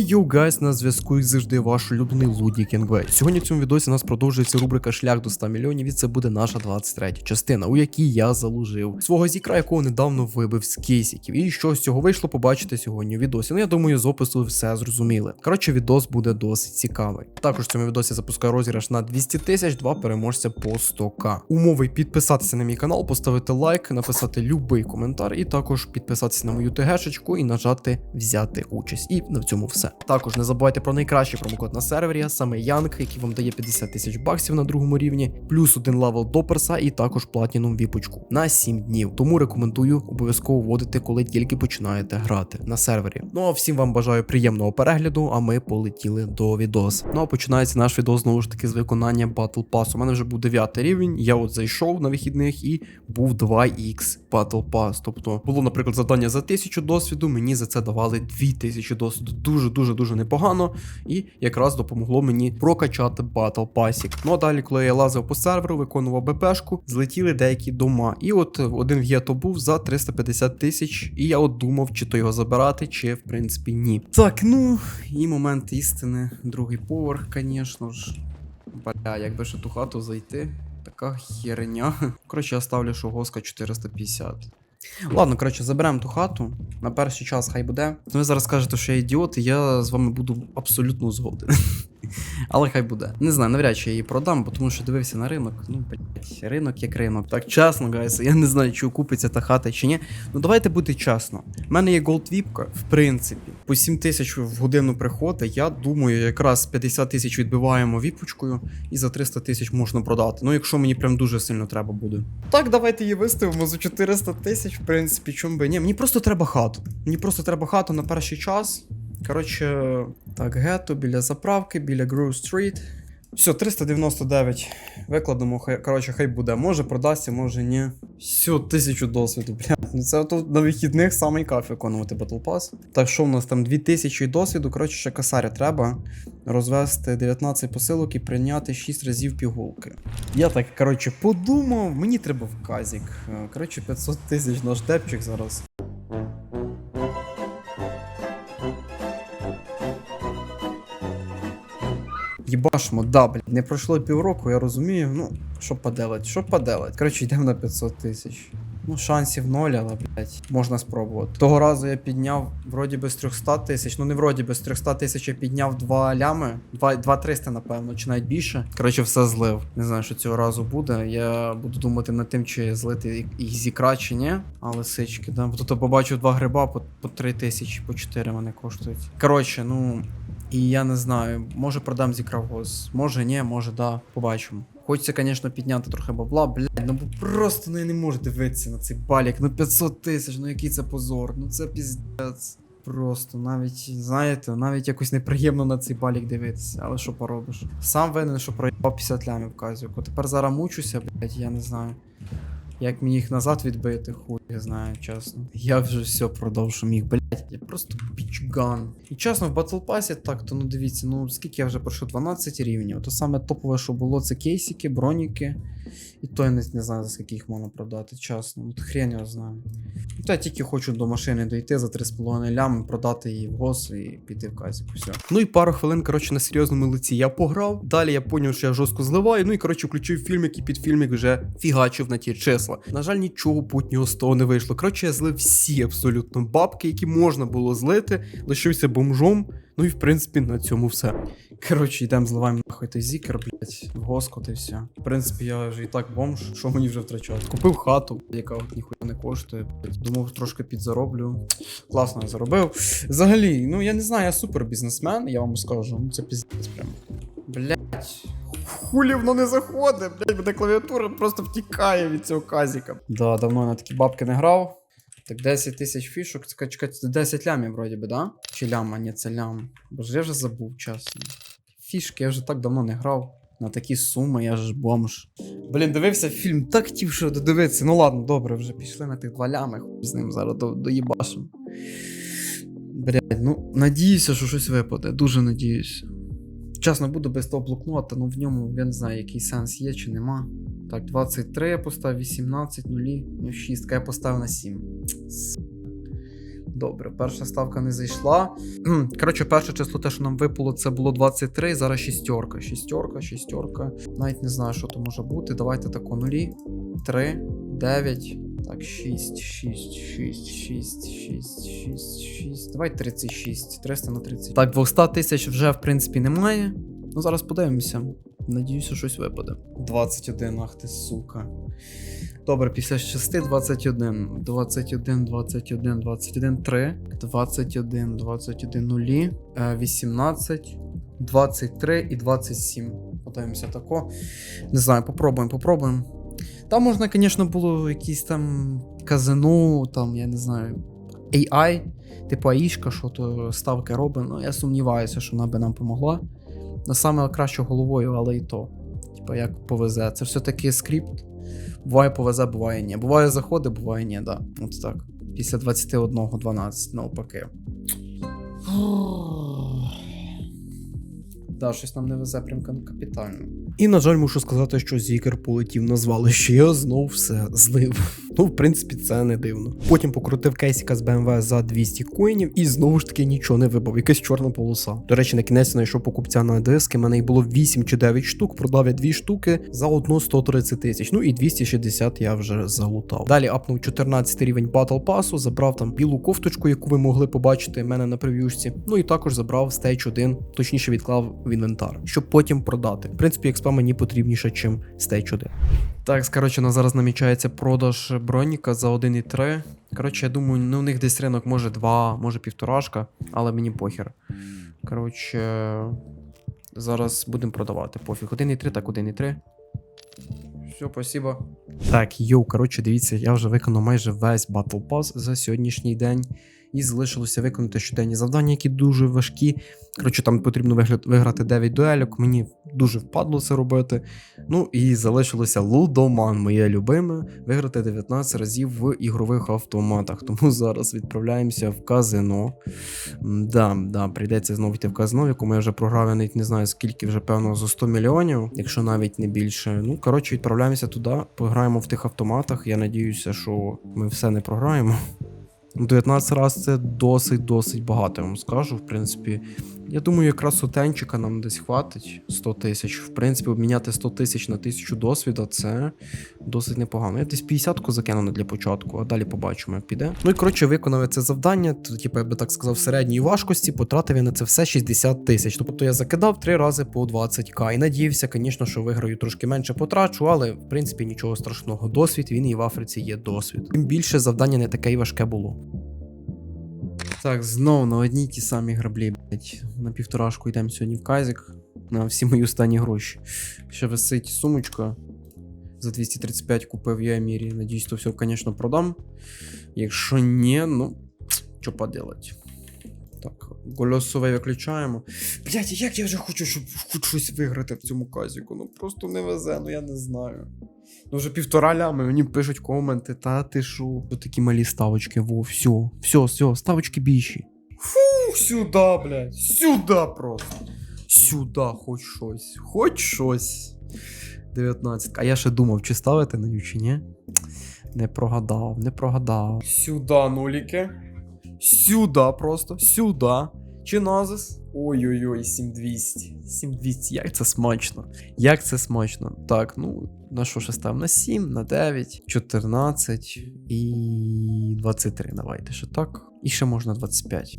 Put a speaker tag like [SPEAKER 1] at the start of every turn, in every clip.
[SPEAKER 1] Йоу, гайс, на зв'язку як завжди ваш улюблений Луді Кінгвей. Сьогодні в цьому відосі у нас продовжується рубрика Шлях до 100 мільйонів, і це буде наша 23 частина, у якій я залужив свого зікра, якого недавно вибив з кейсиків. І що з цього вийшло, побачите сьогодні у відосі. Ну я думаю, з опису все зрозуміли. Коротше, відос буде досить цікавий. Також в цьому відосі запускаю розіграш на 200 тисяч, два переможця по 100к. Умови підписатися на мій канал, поставити лайк, написати любий коментар, і також підписатися на мою ТГшечку і нажати взяти участь. І на цьому все. Також не забувайте про найкращий промокод на сервері, саме Янг, який вам дає 50 тисяч баксів на другому рівні, плюс один левел до перса і також платінум віпочку на 7 днів. Тому рекомендую обов'язково вводити, коли тільки починаєте грати на сервері. Ну а всім вам бажаю приємного перегляду, а ми полетіли до відос. Ну а починається наш відос знову ж таки з виконання Battle Pass. У мене вже був 9 рівень. Я от зайшов на вихідних і був 2х Battle Pass. Тобто було, наприклад, завдання за 1000 досвіду. Мені за це давали 2000 досвіду. Дуже дуже дуже непогано. І якраз допомогло мені прокачати Battle Pass. Ну а далі, коли я лазив по серверу, виконував БПшку, злетіли деякі дома. І от один в єто був за 350 тисяч. І я от думав, чи то його забирати, чи в принципі ні. Так, ну і момент істини. Другий поверх, звісно ж. Бля, якби ще ту хату зайти. Така херня. Коротше, я ставлю, що госка 450. Ладно, коротше, заберемо ту хату. На перший час хай буде. Ви зараз скажете, що я ідіот, і я з вами буду абсолютно згоден. Але хай буде. Не знаю, навряд чи я її продам, бо тому що дивився на ринок. Ну, блять, ринок як ринок. Так чесно, гайс, я не знаю, чи окупиться та хата чи ні. Ну давайте бути чесно. У мене є голдвіпка, в принципі, по 7 тисяч в годину приходить. Я думаю, якраз 50 тисяч відбиваємо віпочкою, і за 300 тисяч можна продати. Ну, якщо мені прям дуже сильно треба буде. Так, давайте її виставимо за 400 тисяч, в принципі, чому би. Ні, мені просто треба хату. Мені просто треба хату на перший час. Коротше, так, гетто біля заправки, біля Grove Street. Все, 399. Викладемо, хай, коротше, хай буде. Може продасться, може ні. Все, тисячу досвіду, блядь. Ну це тут на вихідних самий кайф виконувати Battle Pass. Так що в нас там 2000 досвіду, коротше, ще косаря треба. Розвести 19 посилок і прийняти 6 разів пігулки. Я так, коротше, подумав, мені треба в казік. Е, Коротше, 500 тисяч наш депчик зараз. Єбашмо, да, блядь, не пройшло півроку, я розумію, ну, що поделать, що поделать. Коротше, йдемо на 500 тисяч. Ну, шансів ноль, але, блядь, можна спробувати. Того разу я підняв вроді би з 300 тисяч. Ну не вроді би з 300 тисяч я підняв 2 лями, 2, 2 300, напевно, чи навіть більше. Коротше, все злив. Не знаю, що цього разу буде. Я буду думати над тим, чи злити їх зікра, чи ні. Але сички, да. Тут побачив два гриба по, по 3 тисячі, по 4 вони коштують. Коротше, ну. І я не знаю, може продам зікра в. Може ні, може да. Побачимо. Хочеться, звісно, підняти трохи бабла, блядь, ну просто ну я не можу дивитися на цей балік. Ну 500 тисяч, ну який це позор, ну це піздець. Просто навіть, знаєте, навіть якось неприємно на цей балік дивитися, але що поробиш. Сам винен, що проїбав 50 лямів казюку. Тепер зараз мучуся, блядь, я не знаю. Як мені їх назад відбити, хуй я знаю, чесно. Я вже все продовжу міг, блять. Я просто пічган. І чесно, в Battle Pass так, то ну дивіться, ну скільки я вже пройшов 12 рівнів. То саме топове, що було, це кейсики, броніки. І то я не, не знаю, за скільки їх можна продати, чесно. Ну, хрен його знаю. То я тільки хочу до машини дойти за 3,5 лями, продати її в гос і піти в казік. Все. Ну і пару хвилин, коротше, на серйозному лиці я пограв. Далі я поняв, що я жорстко зливаю. Ну і коротше, включив фільмик і під фільмик вже фігачив на ті числа. На жаль, нічого путнього з того не вийшло. Коротше, я злив всі абсолютно бабки, які можна було злити, лишився бомжом. Ну і в принципі на цьому все. Коротше, йдемо зливаємо нахуй той зікер, блять, в і все. В принципі, я вже і так бомж, що мені вже втрачати. Купив хату, яка от ніхуя не коштує. блядь. Думав, трошки підзароблю. Класно я заробив. Взагалі, ну я не знаю, я супер бізнесмен, я вам скажу. Ну це піздець прям. Блять. Хулі воно не заходить, блять, мене клавіатура просто втікає від цього казіка. Да, давно я на такі бабки не грав. Так 10 тисяч фішок, це чекай, це 10 лямів, вроді би, да? Чи лям, а ні, це лям. Боже, я вже забув, чесно. Фішки, я вже так давно не грав. На такі суми, я ж бомж. Блін, дивився фільм, так хотів, що додивитися. Ну ладно, добре, вже пішли на тих два лями, з ним зараз до, доїбашим. Блядь, ну надіюся, що щось випаде, дуже надіюся. Чесно, буду без того блокнота, ну в ньому я не знаю, який сенс є чи нема. Так, 23 я поставив, 18, нулі, ну 6, я поставив на 7. Добре, перша ставка не зайшла. Коротше, перше число, те, що нам випало, це було 23, зараз шістерка. Шістерка, шістерка. Навіть не знаю, що то може бути. Давайте тако нулі. 3, 9. Так, 6, 6, 6, 6, 6, 6, 6. Давай 36. 300 на 30. Так, 200 тисяч вже, в принципі, немає. Ну, зараз подивимося. Надіюся, щось випаде. 21, ах ти сука. Добре, після 6 21. 21, 21, 21, 3. 21, 21, 0. 18, 23 і 27. Подивимося тако. Не знаю, попробуємо, попробуємо. Там можна, звісно, було якісь там казино, там, я не знаю, AI, типу АІшка, що то ставки робить. Ну, я сумніваюся, що вона би нам помогла. На саме краще головою, але і то. Типа, як повезе. Це все-таки скрипт. Буває повезе, буває ні. Буває заходи, буває ні, да. От так. Після 21 12, навпаки. Да, щось нам не везе прям капітально. І, на жаль, мушу сказати, що Зікер полетів на звалище. Я знов все злив. Ну, в принципі, це не дивно. Потім покрутив кейсика з BMW за 200 коїнів і знову ж таки нічого не вибав. Якась чорна полоса. До речі, на кінець знайшов покупця на диски. Мене їх було 8 чи 9 штук, продав я 2 штуки за одну 130 тисяч. Ну і 260 я вже залутав. Далі апнув 14 рівень Battle Pass, забрав там білу кофточку, яку ви могли побачити в мене на прев'юшці. Ну і також забрав Stage 1, точніше відклав в інвентар, щоб потім продати. В принципі, експа мені потрібніше, ніж Stage 1. Так, коротше, на зараз намічається продаж броніка за 1,3. Коротше, я думаю, ну у них десь ринок може 2, може півторашка, але мені похер. Коротше, зараз будемо продавати. Пофіг. 1,3, так 1,3. Все, спасибо. Так, йоу, коротше, дивіться, я вже виконав майже весь Battle Pass за сьогоднішній день. І залишилося виконати щоденні завдання, які дуже важкі. Коротше, там потрібно виграти 9 дуельок. Мені дуже впадло це робити. Ну і залишилося Лудоман, моє любиме, виграти 19 разів в ігрових автоматах. Тому зараз відправляємося в казино. Да, да, прийдеться знову йти в казино, в якому я вже програв, я навіть не знаю скільки, вже певно за 100 мільйонів, якщо навіть не більше. Ну, коротше, відправляємося туди, пограємо в тих автоматах. Я надіюся, що ми все не програємо. Ну, 19 разів це досить-досить багато, я вам скажу. В принципі, я думаю, якраз сотенчика нам десь хватить 100 тисяч. В принципі, обміняти 100 тисяч на 1000 досвіда це досить непогано. Я десь 50-ку закину для початку, а далі побачимо, як піде. Ну і коротше, виконав це завдання, то, типу, я би так сказав, середньої важкості, потратив я на це все 60 тисяч. Тобто я закидав три рази по 20к. І надіявся, звісно, що виграю трошки менше потрачу, але в принципі нічого страшного. Досвід він і в Африці є досвід. Тим більше завдання не таке й важке було. Так, знов на одній ті самі граблі, блять. На півторашку йдемо сьогодні в казик. На всі мої останні гроші. Ще висить сумочка. За 235 купив я Емірі. Надіюсь, то все, звісно, продам. Якщо ні, ну, що поделать. Так, гольосове виключаємо. Блять, як я вже хочу, щоб хоч щось виграти в цьому казіку. Ну просто не везе, ну я не знаю. Ну вже півтора лями, мені пишуть коменти, та ти шо? Тут такі малі ставочки, во, все, все, все, ставочки більші. Фу, сюди, блядь, сюди просто. Сюди, хоч щось, хоч щось. 19. А я ще думав, чи ставити на ню, чи ні. Не прогадав, не прогадав. Сюди нуліки. Сюди просто, сюди. Чи назис? Ой-ой-ой, 7200. 7200, як це смачно. Як це смачно. Так, ну, на що ще став? На 7, на 9, 14 і 23. Давайте ще так. І ще можна 25.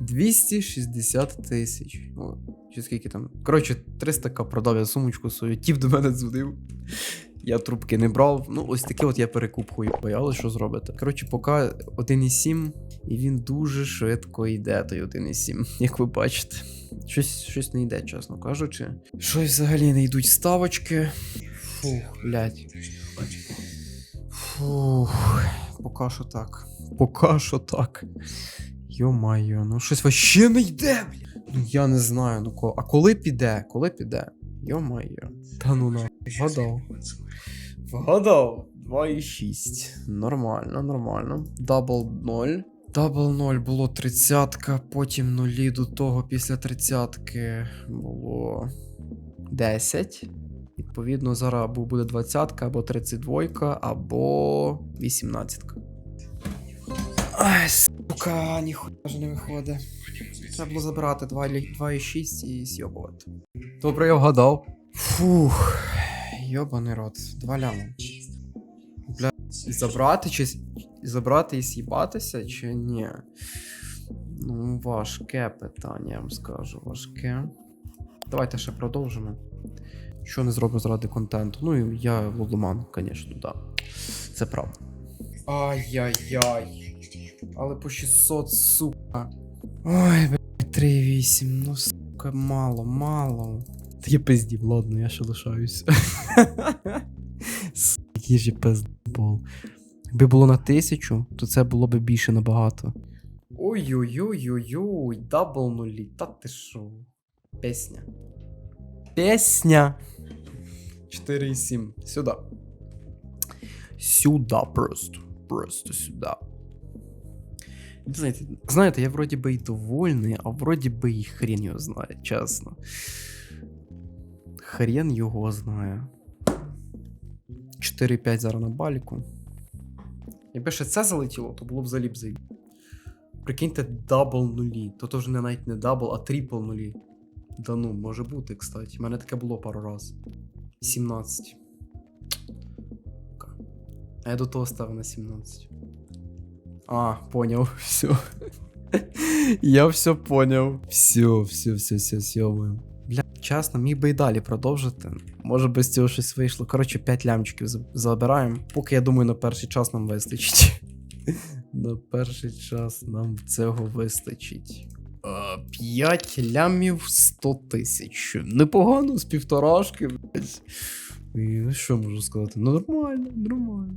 [SPEAKER 1] 260 тисяч. О, чи скільки там? Коротше, 300к продав я сумочку свою, тіп до мене дзвонив. Я трубки не брав. Ну, ось таке от я перекупую. Але що зробити? Коротше, поки 1,7, і він дуже швидко йде, той 1,7, як ви бачите. Щось, щось не йде, чесно кажучи. Щось взагалі не йдуть ставочки. Фух, блядь. Фух, поки що так. Поки що так. Йо-майо, ну щось вообще не йде, блядь. Ну я не знаю, ну ко. А коли піде? Коли піде? Йо-майо. Та ну на. Вгадав. Вгадав. 2,6. Нормально, нормально. Дабл 0. Дабл 0 було 30, потім нулі до того після 30 було 10. Відповідно, зараз або буде 20 або 32, або 18. Ай, Сука, ніхуя ж не виходить. Треба було забирати 2,6 і з'йобувати. Добре, я вгадав. Фух, йобаний рот, два лями. Бля, забрати чи забрати і з'їбатися, чи ні? Ну, важке питання, я вам скажу, важке. Давайте ще продовжимо. Що не зроблю заради контенту? Ну, і я лудоман, звісно, да. Це правда. Ай-яй-яй. Але по 600, сука. Ой, блядь, 3,8. Ну, сука, мало, мало. Та я пиздів, ладно, я ще лишаюсь. Який же пиздбол. Якби було на тисячу, то це було б більше набагато. Ой-ой-ой-ой-ой, дабл нулі, та ти шо? Песня. Песня. 4,7. Сюда. Сюда просто. Просто сюда. Знаєте, знаєте, я вроді би і довольний, а вроді би і хрен його знає, чесно. Хрен його знає. 4-5 зараз на баліку. Якби ще це залетіло, то було б взагалі б заїб. Прикиньте, дабл нулі. То то вже не навіть не дабл, а трипл нулі. Да ну, може бути, кстати. У мене таке було пару раз. 17. А я до того ставив на 17. А, понял, все. Я все понял. Все, все, все, все, все. Бля, чесно, міг би і далі продовжити. Може без цього щось вийшло. Коротше, 5 лямчиків забираємо. Поки я думаю, на перший час нам вистачить. На перший час нам цього вистачить. 5 лямів 100 тисяч. Непогано з півторашки, блядь. І що можу сказати? Ну нормально, нормально.